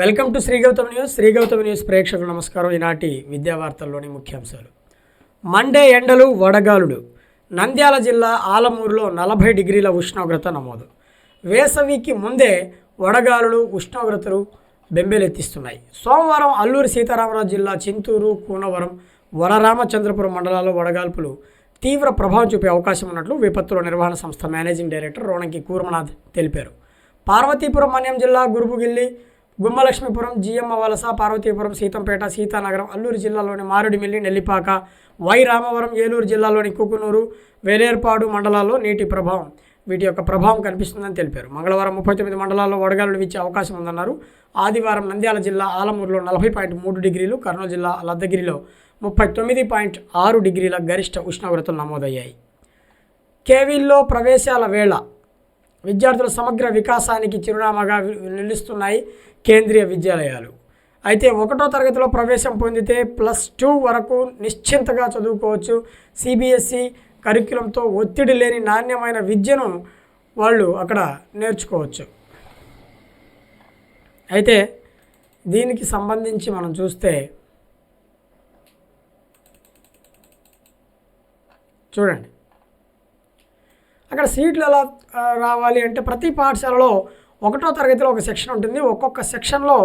Welcome to Sri Gautham news. Sri Gautham news ప్రేక్షకులు నమస్కారం. ఈనాటి విద్యా వార్తల్లోని ముఖ్యాంశాలు. మండే ఎండలు వడగాలులు. నంద్యాల జిల్లా ఆలమూరులో నలభై డిగ్రీల ఉష్ణోగ్రత నమోదు. వేసవికి ముందే వడగాలులు ఉష్ణోగ్రతలు బెంబేలెత్తిస్తున్నాయి. సోమవారం అల్లూరి సీతారామరాజు జిల్లా చింతూరు కూనవరం వరరామచంద్రపురం మండలాల్లో వడగాల్పులు తీవ్ర ప్రభావం చూపే అవకాశం ఉన్నట్లు విపత్తుల నిర్వహణ సంస్థ మేనేజింగ్ డైరెక్టర్ రోణంకి కూర్మనాథ్ తెలిపారు. పార్వతీపురం మన్యం జిల్లా గురుబుగిల్లి గుమ్మలక్ష్మీపురం జిఎమ్మ వలస పార్వతీపురం సీతంపేట సీతానగరం అల్లూరు జిల్లాలోని మారేడుమిల్లి నెల్లిపాక వై రామవరం ఏలూరు జిల్లాలోని కుకునూరు వేలేర్పాడు మండలాల్లో నీటి ప్రభావం. వీటి యొక్క ప్రభావం కనిపిస్తుందని తెలిపారు. మంగళవారం ముప్పై తొమ్మిది మండలాల్లో వడగాలులు వీచే అవకాశం ఉందన్నారు. ఆదివారం నంద్యాల జిల్లా ఆలమూరులో నలభై పాయింట్ మూడు డిగ్రీలు కర్నూలు జిల్లా లద్దగిరిలో ముప్పై తొమ్మిది పాయింట్ ఆరు డిగ్రీల గరిష్ట ఉష్ణోగ్రతలు నమోదయ్యాయి. కేవీల్లో ప్రవేశాల వేళ విద్యార్థుల సమగ్ర వికాసానికి చిరునామాగా నిలుస్తున్నాయి కేంద్రీయ విద్యాలయాలు. అయితే ఒకటో తరగతిలో ప్రవేశం పొందితే ప్లస్ టూ వరకు నిశ్చింతగా చదువుకోవచ్చు. సిబిఎస్ఈ కరిక్యులంతో ఒత్తిడి లేని నాణ్యమైన విద్యను వాళ్ళు అక్కడ నేర్చుకోవచ్చు. అయితే దీనికి సంబంధించి మనం చూస్తే చూడండి. అక్కడ సీట్లు ఎలా రావాలి అంటే ప్రతి పాఠశాలలో ఒకటో తరగతిలో ఒక సెక్షన్ ఉంటుంది. ఒక్కొక్క సెక్షన్లో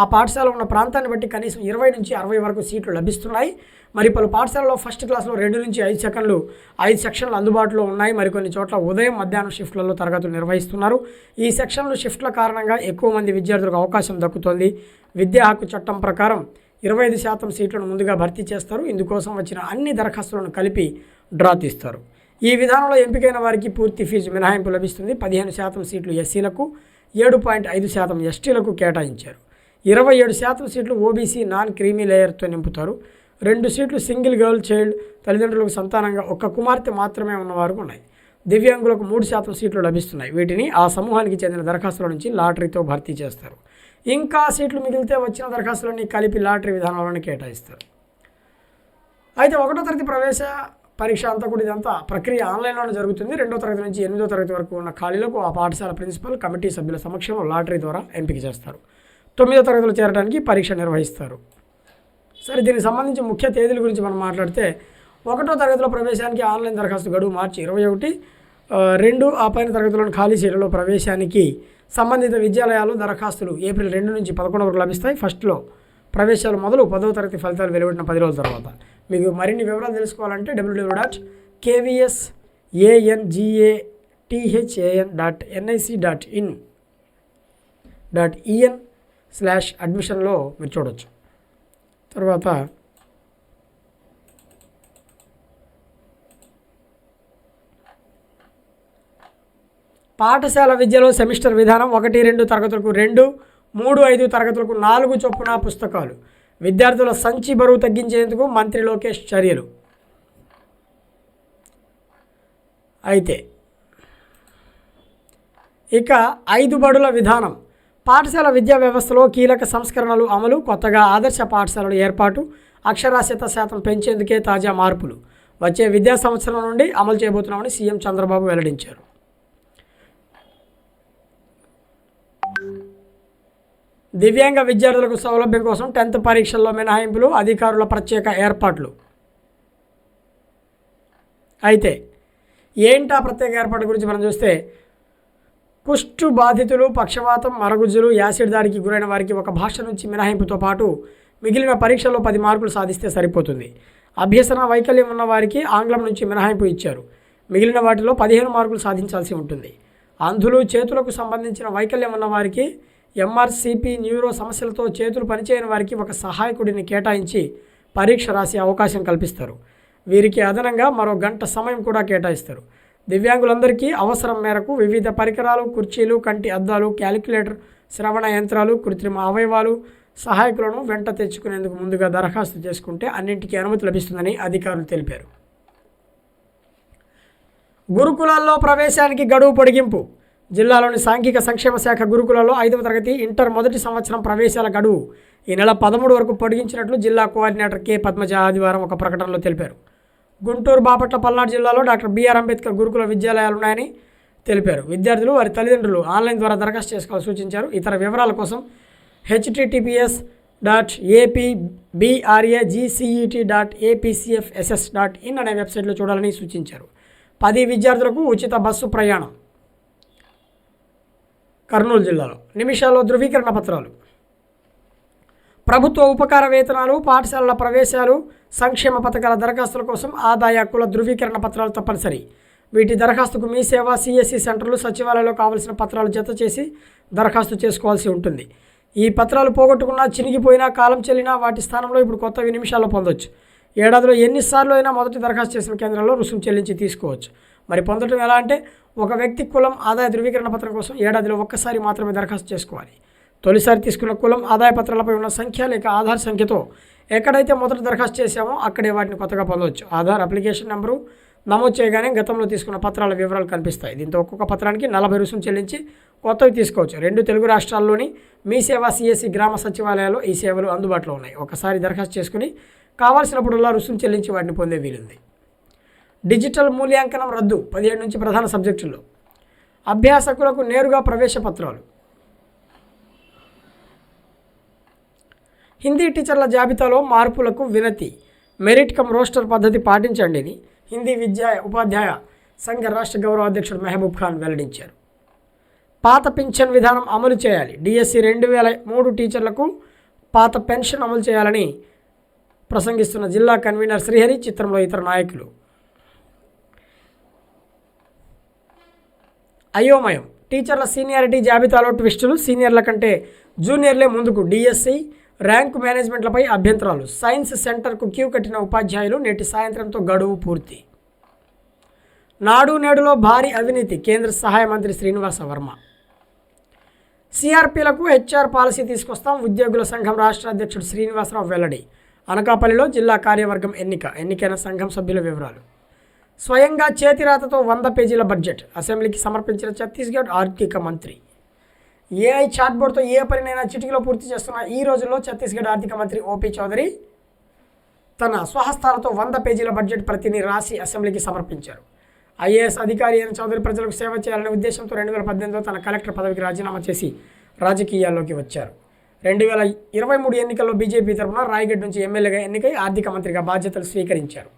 ఆ పాఠశాల ఉన్న ప్రాంతాన్ని బట్టి కనీసం ఇరవై నుంచి అరవై వరకు సీట్లు లభిస్తున్నాయి. మరి పలు పాఠశాలలో ఫస్ట్ క్లాస్లో రెండు నుంచి ఐదు సెకండ్లు ఐదు సెక్షన్లు అందుబాటులో ఉన్నాయి. మరికొన్ని చోట్ల ఉదయం మధ్యాహ్నం షిఫ్ట్లలో తరగతులు నిర్వహిస్తున్నారు. ఈ సెక్షన్లు షిఫ్ట్ల కారణంగా ఎక్కువ మంది విద్యార్థులకు అవకాశం దక్కుతోంది. విద్యా హక్కు చట్టం ప్రకారం ఇరవై ఐదు శాతం సీట్లను ముందుగా భర్తీ చేస్తారు. ఇందుకోసం వచ్చిన అన్ని దరఖాస్తులను కలిపి డ్రా తీస్తారు. ఈ విధానంలో ఎంపికైన వారికి పూర్తి ఫీజు మినహాయింపు లభిస్తుంది. పదిహేను శాతం సీట్లు ఎస్సీలకు ఏడు పాయింట్ ఐదు శాతం ఎస్టీలకు కేటాయించారు. ఇరవై ఏడు శాతం సీట్లు ఓబీసీ నాన్ క్రీమీ లేయర్తో నింపుతారు. రెండు సీట్లు సింగిల్ గర్ల్ చైల్డ్ తల్లిదండ్రులకు సంతానంగా ఒక్క కుమార్తె మాత్రమే ఉన్నవారు ఉన్నాయి. దివ్యాంగులకు మూడు శాతం సీట్లు లభిస్తున్నాయి. వీటిని ఆ సమూహానికి చెందిన దరఖాస్తుల నుంచి లాటరీతో భర్తీ చేస్తారు. ఇంకా సీట్లు మిగిలితే వచ్చిన దరఖాస్తులన్నీ కలిపి లాటరీ విధానంలోనే కేటాయిస్తారు. అయితే ఒకటో తరగతి ప్రవేశ పరీక్ష అంతా కూడా ఇదంతా ప్రక్రియ ఆన్లైన్లోనే జరుగుతుంది. రెండో తరగతి నుంచి ఎనిమిదో తరగతి వరకు ఉన్న ఖాళీలకు ఆ పాఠశాల ప్రిన్సిపల్ కమిటీ సభ్యుల సమక్షంలో లాటరీ ద్వారా ఎంపిక చేస్తారు. తొమ్మిదో తరగతిలో చేరడానికి పరీక్ష నిర్వహిస్తారు. సరే దీనికి సంబంధించి ముఖ్య తేదీల గురించి మనం మాట్లాడితే ఒకటో తరగతిలో ప్రవేశానికి ఆన్లైన్ దరఖాస్తు గడువు మార్చి ఇరవై ఒకటి రెండు ఆ పైన తరగతిలోని ఖాళీ సీట్లలో ప్రవేశానికి సంబంధిత విద్యాలయాలు దరఖాస్తులు ఏప్రిల్ రెండు నుంచి పదకొండు వరకు లభిస్తాయి. ఫస్ట్లో ప్రవేశాలు మొదలు పదవ తరగతి ఫలితాలు వెలువడిన పది రోజుల తర్వాత. మీకు మరిన్ని వివరాలు తెలుసుకోవాలంటే WWW dot KVS ANGA THAN dot NIC dot in dot EN slash అడ్మిషన్లో మీరు చూడొచ్చు. తర్వాత పాఠశాల విద్యలో సెమిస్టర్ విధానం ఒకటి రెండు తరగతులకు రెండు మూడు ఐదు తరగతులకు నాలుగు చొప్పున పుస్తకాలు. విద్యార్థుల సంచి బరువు తగ్గించేందుకు మంత్రి లోకేష్ చర్యలు. అయితే ఇక ఐదు బడుల విధానం. పాఠశాల విద్యా వ్యవస్థలో కీలక సంస్కరణలు అమలు కొత్తగా ఆదర్శ పాఠశాలల ఏర్పాటు అక్షరాస్యత శాతం పెంచేందుకే తాజా మార్పులు. వచ్చే విద్యా సంవత్సరం నుండి అమలు చేయబోతున్నామని సీఎం చంద్రబాబు వెల్లడించారు. దివ్యాంగ విద్యార్థులకు సౌలభ్యం కోసం టెన్త్ పరీక్షల్లో మినహాయింపులు అధికారుల ప్రత్యేక ఏర్పాట్లు. అయితే ఏంటా ప్రత్యేక ఏర్పాటు గురించి మనం చూస్తే కుష్టు బాధితులు పక్షవాతం మరగుజ్జులు యాసిడ్ దాడికి గురైన వారికి ఒక భాష నుంచి మినహాయింపుతో పాటు మిగిలిన పరీక్షల్లో పది మార్కులు సాధిస్తే సరిపోతుంది. అభ్యసన వైకల్యం ఉన్న వారికి ఆంగ్లం నుంచి మినహాయింపు ఇచ్చారు. మిగిలిన వాటిలో పదిహేను మార్కులు సాధించాల్సి ఉంటుంది. అంధులు చేతులకు సంబంధించిన వైకల్యం ఉన్న వారికి ఎంఆర్సిపి న్యూరో సమస్యలతో చేతులు పనిచేయని వారికి ఒక సహాయకుడిని కేటాయించి పరీక్ష రాసే అవకాశం కల్పిస్తారు. వీరికి అదనంగా మరో గంట సమయం కూడా కేటాయిస్తారు. దివ్యాంగులందరికీ అవసరం మేరకు వివిధ పరికరాలు కుర్చీలు కంటి అద్దాలు క్యాలిక్యులేటర్ శ్రవణ యంత్రాలు కృత్రిమ అవయవాలు సహాయకులను వెంట తెచ్చుకునేందుకు ముందుగా దరఖాస్తు చేసుకుంటే అన్నింటికీ అనుమతి లభిస్తుందని అధికారులు తెలిపారు. గురుకులాల్లో ప్రవేశానికి గడువు పొడిగింపు. జిల్లాలోని సాంఘిక సంక్షేమ శాఖ గురుకులలో ఐదవ తరగతి ఇంటర్ మొదటి సంవత్సరం ప్రవేశాల గడువు ఈ నెల పదమూడు వరకు పొడిగించినట్లు జిల్లా కోఆర్డినేటర్ కె పద్మజ ఆదివారం ఒక ప్రకటనలో తెలిపారు. గుంటూరు బాపట్ల పల్నాడు జిల్లాలో డాక్టర్ బిఆర్ అంబేద్కర్ గురుకుల విద్యాలయాలు ఉన్నాయని తెలిపారు. విద్యార్థులు వారి తల్లిదండ్రులు ఆన్లైన్ ద్వారా దరఖాస్తు చేసుకోవాలని సూచించారు. ఇతర వివరాల కోసం HTTPS dot AP BRAGCET dot APCFSS dot in అనే వెబ్సైట్లో చూడాలని సూచించారు. పది విద్యార్థులకు ఉచిత బస్సు ప్రయాణం. కర్నూలు జిల్లాలో. నిమిషాల్లో ధృవీకరణ పత్రాలు. ప్రభుత్వ ఉపకార వేతనాలు పాఠశాలల ప్రవేశాలు సంక్షేమ పథకాల దరఖాస్తుల కోసం ఆదాయ హక్కుల ధృవీకరణ పత్రాలు తప్పనిసరి. వీటి దరఖాస్తుకు మీ సేవ సిఎస్సి సెంటర్లు సచివాలయంలో కావలసిన పత్రాలు జత చేసి దరఖాస్తు చేసుకోవాల్సి ఉంటుంది. ఈ పత్రాలు పోగొట్టుకున్నా చినిగిపోయినా కాలం చెల్లినా వాటి స్థానంలో ఇప్పుడు కొత్తవి నిమిషాల్లో పొందొచ్చు. ఏడాదిలో ఎన్నిసార్లు అయినా మొదటి దరఖాస్తు చేసిన కేంద్రంలో రుసుము చెల్లించి తీసుకోవచ్చు. మరి పొందడం ఎలా అంటే ఒక వ్యక్తి కులం ఆదాయ ధృవీకరణ పత్రం కోసం ఏడాదిలో ఒక్కసారి మాత్రమే దరఖాస్తు చేసుకోవాలి. తొలిసారి తీసుకున్న కులం ఆదాయ పత్రాలపై ఉన్న సంఖ్య లేక ఆధార్ సంఖ్యతో ఎక్కడైతే మొదట దరఖాస్తు చేశామో అక్కడే వాటిని కొత్తగా పొందవచ్చు. ఆధార్ అప్లికేషన్ నెంబరు నమోదు చేయగానే గతంలో తీసుకున్న పత్రాల వివరాలు కనిపిస్తాయి. దీంతో ఒక్కొక్క పత్రానికి నలభై రుసుము చెల్లించి కొత్తవి తీసుకోవచ్చు. రెండు తెలుగు రాష్ట్రాల్లోని మీ సేవ సిఎస్సి గ్రామ సచివాలయాల్లో ఈ సేవలు అందుబాటులో ఉన్నాయి. ఒకసారి దరఖాస్తు చేసుకుని కావాల్సినప్పుడల్లా రుసుము చెల్లించి వాటిని పొందే వీలుంది. డిజిటల్ మూల్యాంకనం రద్దు పదిహేడు నుంచి ప్రధాన సబ్జెక్టుల్లో. అభ్యాసకులకు నేరుగా ప్రవేశ పత్రాలు. హిందీ టీచర్ల జాబితాలో మార్పులకు వినతి. మెరిట్ కమ్ రోస్టర్ పద్ధతి పాటించండి అని హిందీ విద్యా ఉపాధ్యాయ సంఘ రాష్ట్ర గౌరవ అధ్యక్షుడు మెహబూబ్ ఖాన్ వెల్లడించారు. పాత పింఛన్ విధానం అమలు చేయాలి. డిఎస్సి రెండు వేల మూడు టీచర్లకు పాత పెన్షన్ అమలు చేయాలని ప్రసంగిస్తున్న జిల్లా కన్వీనర్ శ్రీహరి చిత్రంలో ఇతర నాయకులు అయోమయం. టీచర్ల సీనియారిటీ జాబితాలో ట్విస్టులు సీనియర్ల కంటే జూనియర్లే ముందుకు డిఎస్సి ర్యాంకు మేనేజ్మెంట్లపై అభ్యంతరాలు. సైన్స్ సెంటర్కు క్యూ కట్టిన ఉపాధ్యాయులు నేటి సాయంత్రంతో గడువు పూర్తి. నాడు నేడులో భారీ అవినీతి కేంద్ర సహాయ మంత్రి శ్రీనివాస వర్మ. సిఆర్పీలకు హెచ్ఆర్ పాలసీ తీసుకొస్తాం ఉద్యోగుల సంఘం రాష్ట్ర అధ్యక్షుడు శ్రీనివాసరావు వెల్లడి. అనకాపల్లిలో జిల్లా కార్యవర్గం ఎన్నిక ఎన్నికైన సంఘం సభ్యుల వివరాలు. స్వయంగా చేతిరాతతో వంద పేజీల బడ్జెట్. అసెంబ్లీకి సమర్పించిన ఛత్తీస్గఢ్ ఆర్థిక మంత్రి. ఏఐ చాట్బోర్డ్తో ఏ పనినైనా చిటికలో పూర్తి చేస్తున్న ఈ రోజుల్లో ఛత్తీస్గఢ్ ఆర్థిక మంత్రి ఓపీ చౌదరి తన స్వహస్తాలతో వంద పేజీల బడ్జెట్ ప్రతిని రాసి అసెంబ్లీకి సమర్పించారు. ఐఏఎస్ అధికారి అయిన చౌదరి ప్రజలకు సేవ చేయాలనే ఉద్దేశంతో రెండు వేల పద్దెనిమిదిలో తన కలెక్టర్ పదవికి రాజీనామా చేసి రాజకీయాల్లోకి వచ్చారు. రెండు వేల ఇరవై మూడు ఎన్నికల్లో బీజేపీ తరఫున రాయగఢ్ నుంచి ఎమ్మెల్యేగా ఎన్నికై ఆర్థిక మంత్రిగా బాధ్యతలు స్వీకరించారు.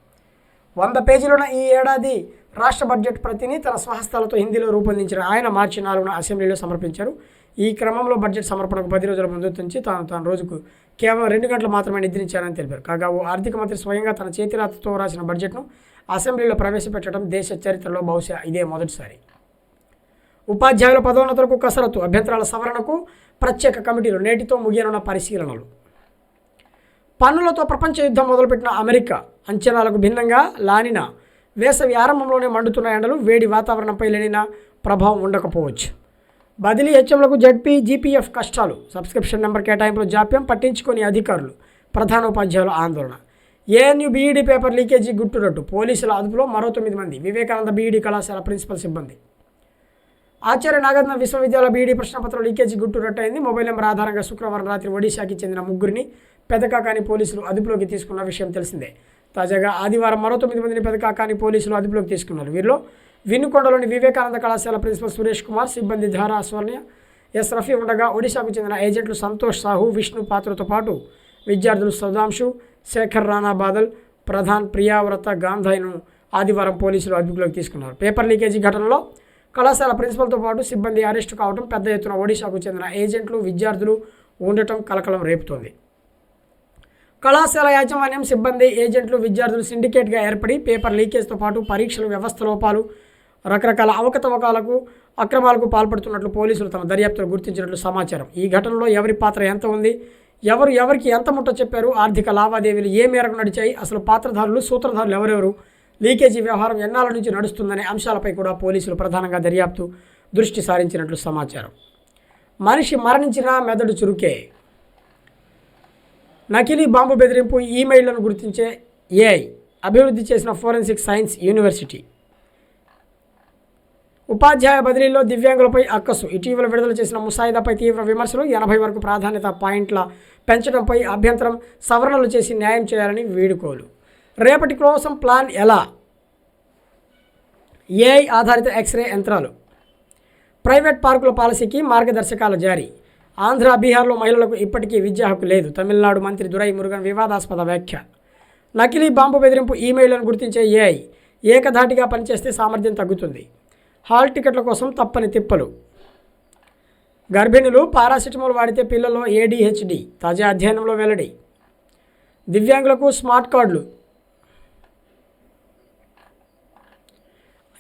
వంద పేజీలున్న ఈ ఏడాది రాష్ట్ర బడ్జెట్ ప్రతిని తన స్వహస్తాలతో హిందీలో రూపొందించిన ఆయన మార్చి నాలుగున అసెంబ్లీలో సమర్పించారు. ఈ క్రమంలో బడ్జెట్ సమర్పణకు పది రోజుల ముందు నుంచి తాను తాను రోజుకు కేవలం రెండు గంటలు మాత్రమే నిద్రించారని తెలిపారు. కాగా ఓ ఆర్థిక మంత్రి స్వయంగా తన చేతిరాతతో రాసిన బడ్జెట్ను అసెంబ్లీలో ప్రవేశపెట్టడం దేశ చరిత్రలో బహుశా ఇదే మొదటిసారి. ఉపాధ్యాయుల పదోన్నతులకు కసరత్తు అభ్యంతరాల సవరణకు ప్రత్యేక కమిటీలు నేటితో ముగియనున్న పరిశీలనలు. పన్నులతో ప్రపంచ యుద్ధం మొదలుపెట్టిన అమెరికా అంచనాలకు భిన్నంగా లానిన వేసవి ఆరంభంలోనే మండుతున్న ఎండలు వేడి వాతావరణంపై లేనిన ప్రభావం ఉండకపోవచ్చు. బదిలీ హెచ్ఎంలకు జడ్పీ జీపీఎఫ్ కష్టాలు. సబ్స్క్రిప్షన్ నెంబర్ కేటాయింపులో జాప్యం పట్టించుకొని అధికారులు. ప్రధానోపాధ్యాయుల ఆందోళన. ఏఎన్యూ బీఈడీ పేపర్ లీకేజీ గుట్టురట్టు. పోలీసుల అదుపులో మరో తొమ్మిది మంది. వివేకానంద బీఈడీ కళాశాల ప్రిన్సిపల్ సిబ్బంది. ఆచార్య నాగార్జున విశ్వవిద్యాలయ బీఈడీ ప్రశ్నపత్రం లీకేజీ గుట్టురట్టయింది మొబైల్ నెంబర్ ఆధారంగా శుక్రవారం రాత్రి ఒడిశాకి చెందిన ముగ్గురిని పెదకాకాని పోలీసులు అదుపులోకి తీసుకున్న విషయం తెలిసిందే. తాజాగా ఆదివారం మరో తొమ్మిది మందిని పెదకాకాని పోలీసులు అదుపులోకి తీసుకున్నారు. వీరిలో వినుకొండలోని వివేకానంద కళాశాల ప్రిన్సిపల్ సురేష్ కుమార్ సిబ్బంది ధారా స్వర్ణ ఎస్ రఫీ ఉండగా ఒడిశాకు చెందిన ఏజెంట్లు సంతోష్ సాహు విష్ణు పాత్రతో పాటు విద్యార్థులు సౌదాంశు శేఖర్ రాణా బాదల్ ప్రధాన్ ప్రియావ్రత గాంధాయ్ను ఆదివారం పోలీసులు అదుపులోకి తీసుకున్నారు. పేపర్ లీకేజీ ఘటనలో కళాశాల ప్రిన్సిపల్తో పాటు సిబ్బంది అరెస్టు కావడం పెద్ద ఎత్తున ఒడిశాకు చెందిన ఏజెంట్లు విద్యార్థులు ఉండటం కలకలం రేపుతోంది. కళాశాల యాజమాన్యం సిబ్బంది ఏజెంట్లు విద్యార్థులు సిండికేట్గా ఏర్పడి పేపర్ లీకేజ్తో పాటు పరీక్షల వ్యవస్థ లోపాలు రకరకాల అవకతవకాలకు అక్రమాలకు పాల్పడుతున్నట్లు పోలీసులు తమ దర్యాప్తులు గుర్తించినట్లు సమాచారం. ఈ ఘటనలో ఎవరి పాత్ర ఎంత ఉంది? ఎవరు ఎవరికి ఎంత ముట్ట చెప్పారు? ఆర్థిక లావాదేవీలు ఏ మేరకు నడిచాయి? అసలు పాత్రధారులు సూత్రధారులు ఎవరెవరు? లీకేజీ వ్యవహారం ఎన్నాళ్ళ నుంచి నడుస్తుందనే అంశాలపై కూడా పోలీసులు ప్రధానంగా దర్యాప్తు దృష్టి సారించినట్లు సమాచారం. మనిషి మరణించినా మెదడు చురుకే. నకిలీ బాంబు బెదిరింపు ఈమెయిల్లను గుర్తించే ఏఐ అభివృద్ధి చేసిన ఫోరెన్సిక్ సైన్స్ యూనివర్సిటీ. ఉపాధ్యాయ బదిలీలో దివ్యాంగులపై అక్కసు. ఇటీవల విడుదల చేసిన ముసాయిదాపై తీవ్ర విమర్శలు ఎనభై వరకు ప్రాధాన్యత పాయింట్ల పెంచడంపై అభ్యంతరం సవరణలు చేసి న్యాయం చేయాలని వేడుకోలు. రేపటి కోసం ప్లాన్ ఎలా? ఏఐ ఆధారిత ఎక్స్రే యంత్రాలు. ప్రైవేట్ పార్కుల పాలసీకి మార్గదర్శకాలు జారీ. ఆంధ్ర బీహార్లో మహిళలకు ఇప్పటికీ విద్యా హక్కు లేదు. తమిళనాడు మంత్రి దురై మురుగన్ వివాదాస్పద వ్యాఖ్య. నకిలీ బాంబు బెదిరింపు ఈమెయిల్లను గుర్తించే ఏఐ ఏకధాటిగా పనిచేస్తే సామర్థ్యం తగ్గుతుంది. హాల్ టికెట్ల కోసం తప్పని తిప్పలు. గర్భిణులు పారాసిటమాల్ వాడితే పిల్లల్లో ఏడిహెచ్డి. తాజా అధ్యయనంలో వెల్లడి. దివ్యాంగులకు స్మార్ట్ కార్డులు.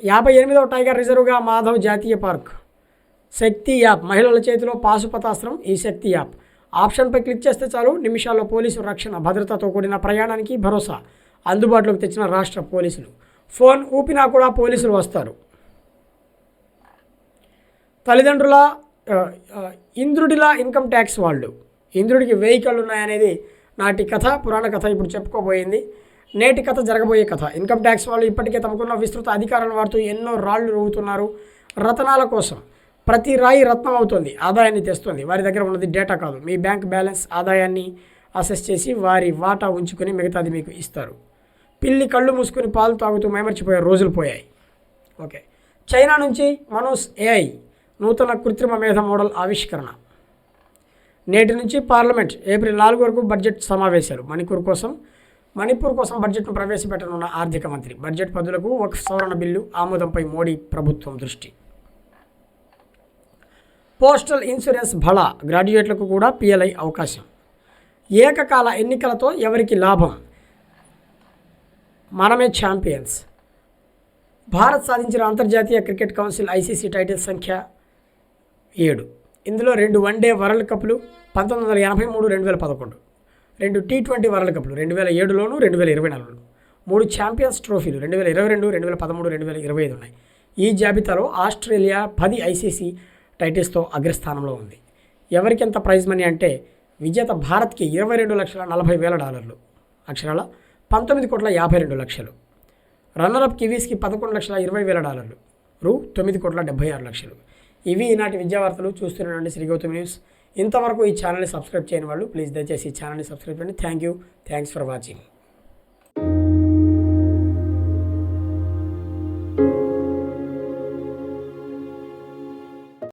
యాభై ఎనిమిదవ టైగర్ రిజర్వ్గా మాధవ్ జాతీయ పార్క్. శక్తి యాప్. మహిళల చేతిలో పాశుపతాస్త్రం ఈ శక్తి యాప్. ఆప్షన్పై క్లిక్ చేస్తే చాలు నిమిషాల్లో పోలీసు రక్షణ భద్రతతో కూడిన ప్రయాణానికి భరోసా అందుబాటులోకి తెచ్చిన రాష్ట్ర పోలీసులు. ఫోన్ ఊపినా కూడా పోలీసులు వస్తారు. తల్లిదండ్రుల ఇంద్రుడిల ఇంద్రుడిలా ఇన్కమ్ ట్యాక్స్ వాళ్ళు. ఇంద్రుడికి వెహికల్ ఉన్నాయనేది నాటి కథ పురాణ కథ ఇప్పుడు చెప్పుకోబోయింది. నేటి కథ జరగబోయే కథ. ఇన్కమ్ ట్యాక్స్ వాళ్ళు ఇప్పటికే తమకున్న విస్తృత అధికారాలను వాడుతూ ఎన్నో రాళ్ళు రువుతున్నారు రతనాల కోసం. ప్రతి రాయి రత్నం అవుతుంది ఆదాయాన్ని తెస్తుంది. వారి దగ్గర ఉన్నది డేటా కాదు. మీ బ్యాంక్ బ్యాలెన్స్ ఆదాయాన్ని అసెస్ చేసి వారి వాటా ఉంచుకొని మిగతాది మీకు ఇస్తారు. పిల్లి కళ్ళు మూసుకొని పాలు తాగుతూ మైమర్చిపోయే రోజులు పోయాయి. ఓకే. చైనా నుంచి మనోస్ ఏఐ నూతన కృత్రిమ మేధ మోడల్ ఆవిష్కరణ. నేటి నుంచి పార్లమెంట్ ఏప్రిల్ నాలుగు వరకు బడ్జెట్ సమావేశాలు. మణిపూర్ కోసం మణిపూర్ కోసం బడ్జెట్ను ప్రవేశపెట్టనున్న ఆర్థిక మంత్రి. బడ్జెట్ పదులకు ఒక సవరణ బిల్లు ఆమోదంపై మోడీ ప్రభుత్వం దృష్టి. పోస్టల్ ఇన్సూరెన్స్ బళ గ్రాడ్యుయేట్లకు కూడా పిఎల్ఐ అవకాశం. ఏకకాల ఎన్నికలతో ఎవరికి లాభం? మనమే ఛాంపియన్స్. భారత్ సాధించిన అంతర్జాతీయ క్రికెట్ కౌన్సిల్ ఐసీసీ టైటిల్ సంఖ్య ఏడు. ఇందులో రెండు వన్డే వరల్డ్ కప్లు పంతొమ్మిది వందల ఎనభై మూడు రెండు వేల పదకొండు. రెండు టీ ట్వంటీ వరల్డ్ కప్లు రెండు వేల ఏడులోను రెండు వేల ఇరవై నాలుగులో మూడు ఛాంపియన్స్ ట్రోఫీలు రెండు వేల ఇరవై రెండు రెండు వేల పదమూడు రెండు వేల ఇరవై ఐదు ఉన్నాయి. ఈ జాబితాలో ఆస్ట్రేలియా పది ఐసీసీ టైటిల్స్తో అగ్రస్థానంలో ఉంది. ఎవరికి ఎంత ప్రైజ్ మనీ అంటే విజేత భారత్కి ఇరవై రెండు లక్షల నలభై వేల డాలర్లు. అక్షరాల పంతొమ్మిది కోట్ల యాభై రెండు లక్షలు. రన్నరప్ కివీస్కి పదకొండు లక్షల ఇరవై వేల డాలర్లు. రూ తొమ్మిది కోట్ల డెబ్బై ఆరు లక్షలు. ఇవి ఈనాటి విద్యావార్తలు. చూస్తున్నానండి శ్రీ గౌతమ్ న్యూస్. ఇంతవరకు ఈ ఛానల్ని సబ్స్క్రైబ్ చేయని వాళ్ళు ప్లీజ్ దయచేసి ఈ ఛానల్ని సబ్స్క్రైబ్ చేయండి. Thank you. Thanks for watching.